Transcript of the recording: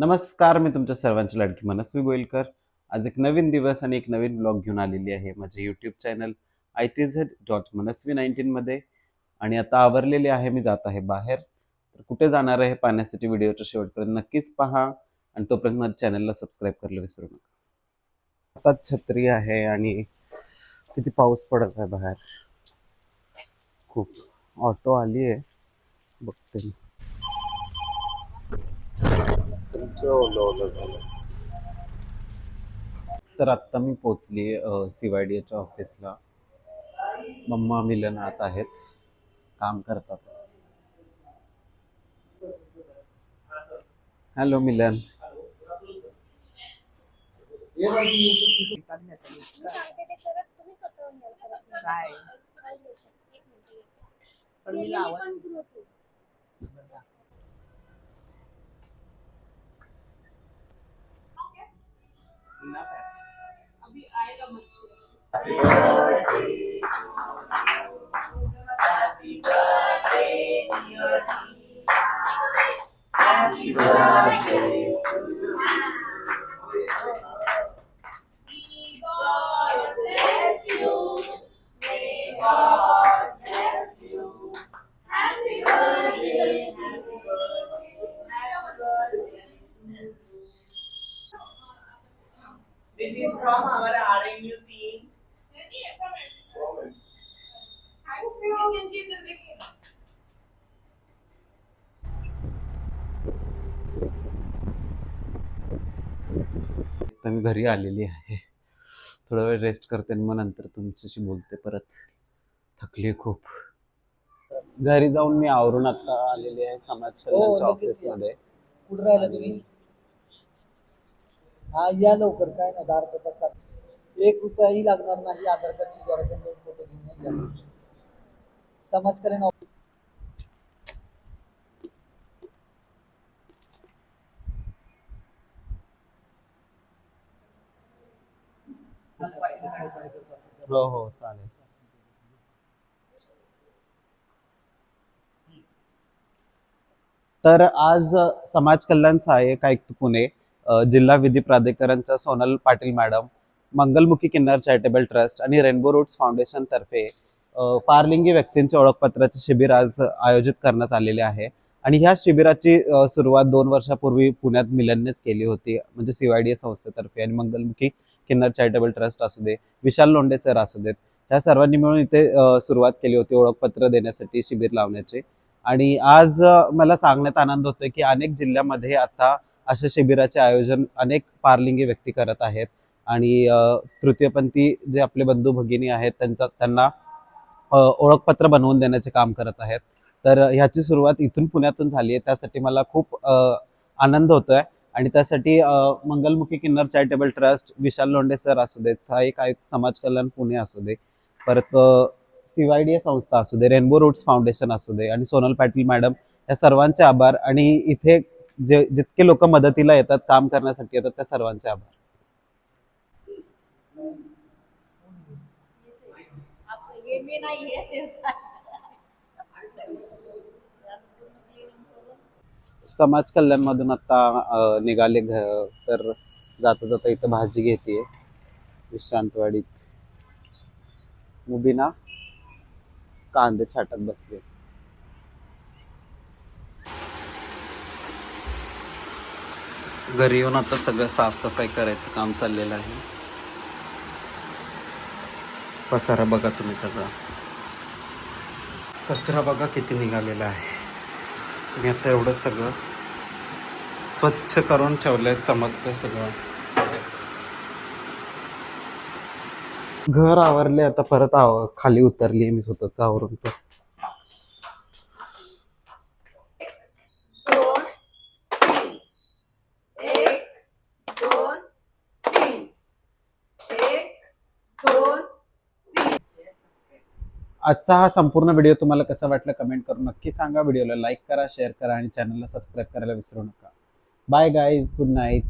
नमस्कार मी तुमच्या सर्वांची लाडकी मनस्वी गोयलकर. आज एक नवीन दिवस आणि एक नवीन ब्लॉग घेऊन आलेली आहे माझे YouTube channel I T Z dot Manasvi नाईन्टीनमध्ये आणि आता आवरलेले आहे मी जात आहे बाहेर. तर कुठे जाणार आहे पाहण्यासाठी व्हिडिओच्या शेवटपर्यंत नक्कीच पहा आणि तोपर्यंत माझ्या चॅनलला सबस्क्राईब करायला विसरू नका. आता छत्री आहे आणि किती पाऊस पडत आहे बाहेर. खूप. ऑटो आली आहे बघते मी. तर आत्ता मी पोचली सी वाय डी एच्या ऑफिसला. मम्मा मिलन आत आहेत. काम करतात. हॅलो मिलन. सांगते ते करत तुम्ही स्वतःहून याल परत. काय? एक मिनिट. पण मी केलेली लावत पण होती. This is from our RNU team. तर मी घरी आलेली आहे. थोडा वेळ रेस्ट करते आणि मग नंतर तुमच्याशी बोलते परत. थकली खूप. घरी जाऊन मी आवरून आता आलेली आहे समाज कल्याणच्या हो. ऑफिसमध्ये कुठं राहिला तुम्ही? हा या लवकर. काय नाही दहा अर्धा तास एक रुपयाही लागणार नाही आधार कार्डची झेरॉक्स दोन फोटो घेऊन या. समाज कल्याण ऑफिस हो हो चालेल. तर आज समाज कल्याण सहाय्यक आयुक्त पुणे. जिल्हा विधी प्राधिकरणच्या Sonal Patil madam Mangalmukhi Kinnar charitable trust आणि रेनबो रूट्स फाउंडेशन तर्फे पारलिंगी व्यक्तींचे ओळखपत्राचे शिबिर आज आयोजित करण्यात आलेले आहे. आणि ह्या शिबिराची सुरुवात दोन वर्षापूर्वी पुण्यात मिलननेच केली होती म्हणजे सीवायडी संस्थेतर्फे आणि मंगलमुखी किन्नर चॅरिटेबल ट्रस्ट असू दे विशाल लोंढे सर असू देत ह्या सर्वांनी मिळून इथे सुरुवात केली होती ओळखपत्र देण्यासाठी शिबिर लावण्याचे. आणि आज मला सांगण्यात आनंद होतोय की अनेक जिल्ह्यामध्ये आता अशा शिबिराचे आयोजन अनेक पारलिंगी व्यक्ती करत आहेत. आणि तृतीयपंथी जे आपले बंधू भगिनी आहेत त्यांचा त्यांना ओळखपत्र बनवून देण्याचे काम करत आहेत. तर ह्याची सुरुवात इथून पुण्यातून झाली आहे. त्यासाठी मला खूप आनंद आनंद होतोय. आणि त्यासाठी Mangalmukhi Kinnar charitable trust Vishal Londhe sir असू देत सहाय्यक आयुक्त समाज कल्याण पुणे असू दे परत सीवायडी संस्था असू दे रेनबो रूट्स फाउंडेशन असू दे आणि सोनल पाटील मॅडम या सर्वांचे आभार. आणि इथे जे जितके लोक मदतीला येतात काम करण्यासाठी येतात त्या सर्वांचे आभार. समाज कल्याण मधून आता निघाले घ तर जाता जाता इथं भाजी घेते विश्रांतवाडीत. मुबीना कांदे छाटत बसले घरी येऊन आता सगळं साफसफाई करायचं काम चाललेलं आहे. पसारा बघा तुम्ही सगळा. कचरा बघा किती निघालेला आहे. मी आता एवढं सगळं स्वच्छ करून ठेवलंय चमकतंय सगळं. घर आवरले आता परत आव खाली उतरली मी स्वतःच आवरून पण दोन तीन एक दोन तीन एक दोन तीन आजचा हा संपूर्ण व्हिडिओ तुम्हाला कसा वाटला कमेंट करून नक्की सांगा. व्हिडिओला लाईक करा शेअर करा आणि चॅनलला सबस्क्राईब करायला विसरू नका. Bye guys good night